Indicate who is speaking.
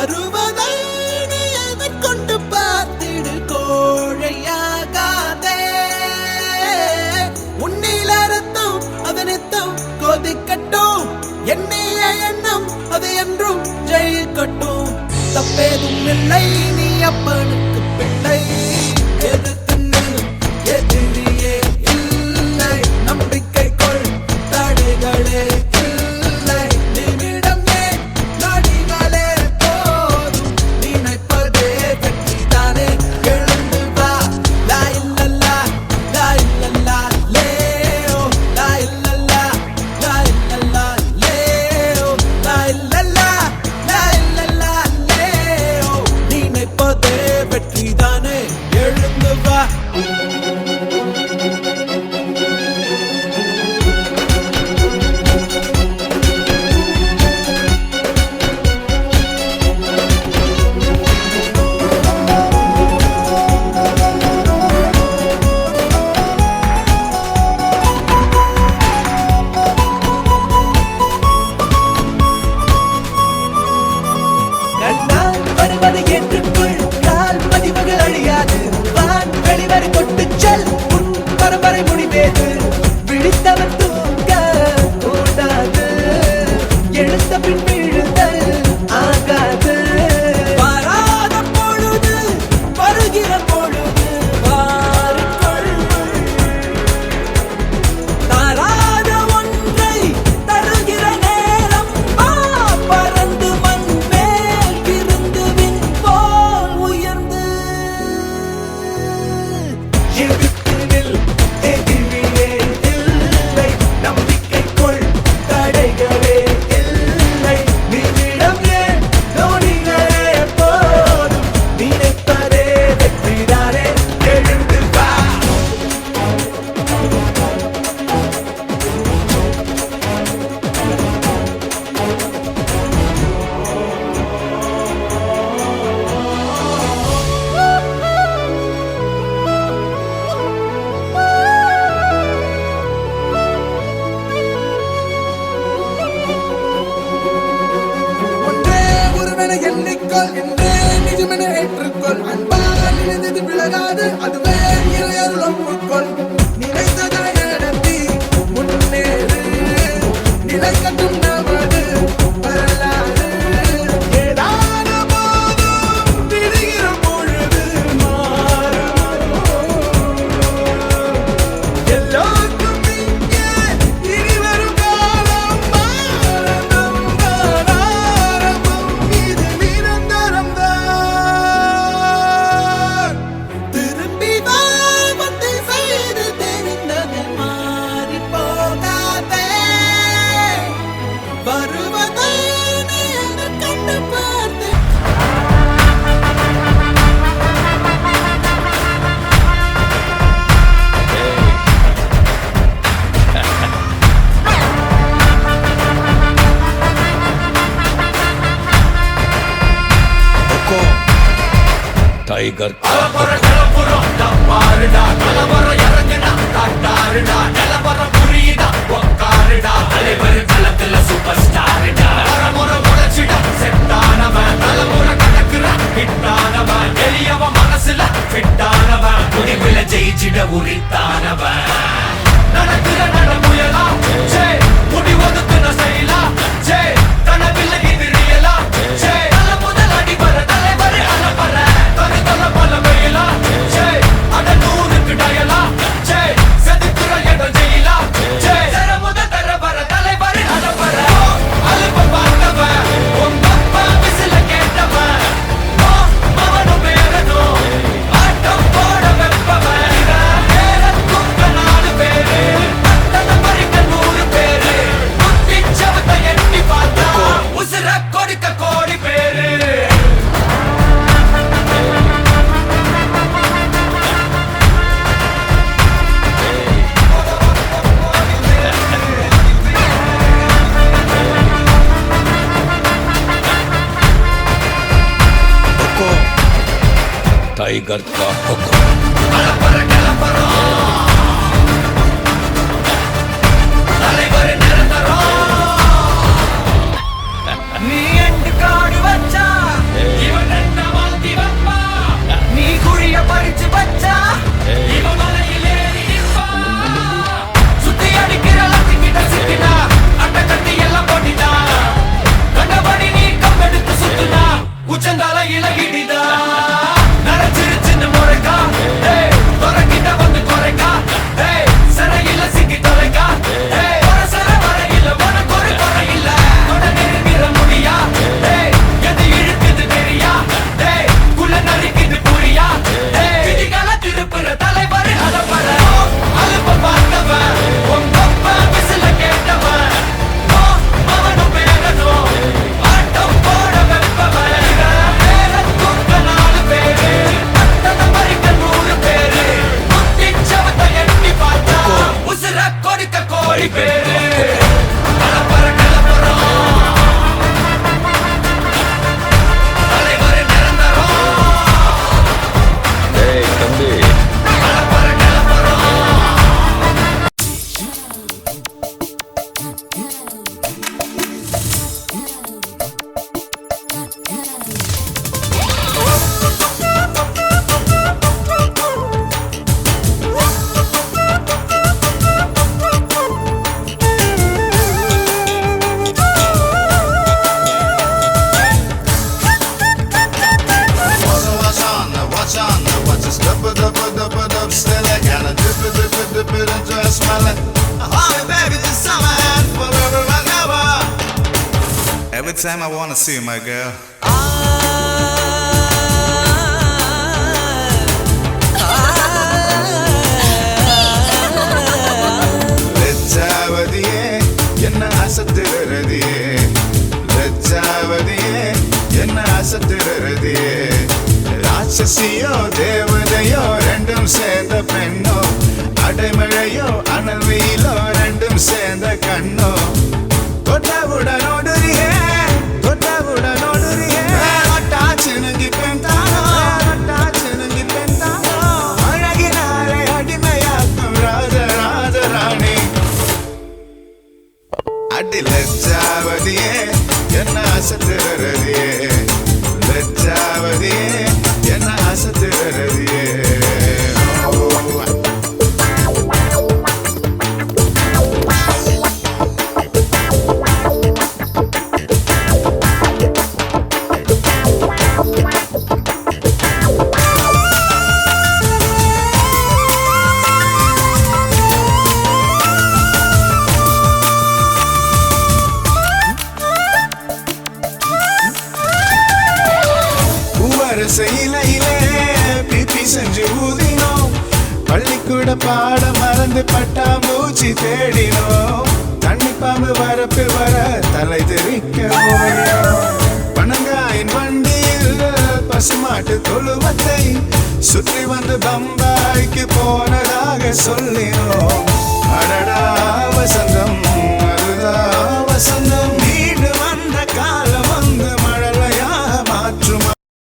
Speaker 1: வருவதை நீ எதிர்கொண்டு பார்த்திடு கோழையாகாதே. உன்னில ரத்தம் அதனித்தம் கொதிக்கட்டும் எண்ணிய எண்ணம் அது என்றும் ஜெயிக்கட்டும் தப்பேதும் இல்லை. Thank you. ஏற்றுக்கொள் என்றே நிஜமென ஏற்றுக்கொள். அன்பா நினைந்தது விலகாது. அதுவே டைகர் மனசுல ஃபிட்டானவன்
Speaker 2: முடிவில்
Speaker 3: ஜெயிச்சிட உரித்தானவன் टाइगर का हुक्म smiling.
Speaker 2: i baby, this
Speaker 3: summer and forever and ever. Every
Speaker 4: time I wanna see you, my girl. லஜ்ஜாவதியே என்ன அசத்துறதியே லஜ்ஜாவதியே என்ன அசத்துறதியே ராட்சசியோ தேவ அடி லட்சாவதியே என்ன அசத்துறதியே? லட்சாவதியே என்ன அசத்துறதியே? பூவரசையிலே பிபி செஞ்சு ஊதினோம். பள்ளிக்கூட பாட மறந்து பட்டா மூச்சு தேடினோம். தண்ணி பாம்பு வரப்பு வர தலை தெரிக்க பணங்காயின் வண்டியில் பசுமாட்டு தொழுவத்தை சுற்றி வந்து பம்பாய்க்கு போனதாக சொல்லினோம். அடடா வசந்தம் அதுதான் வசந்தம்.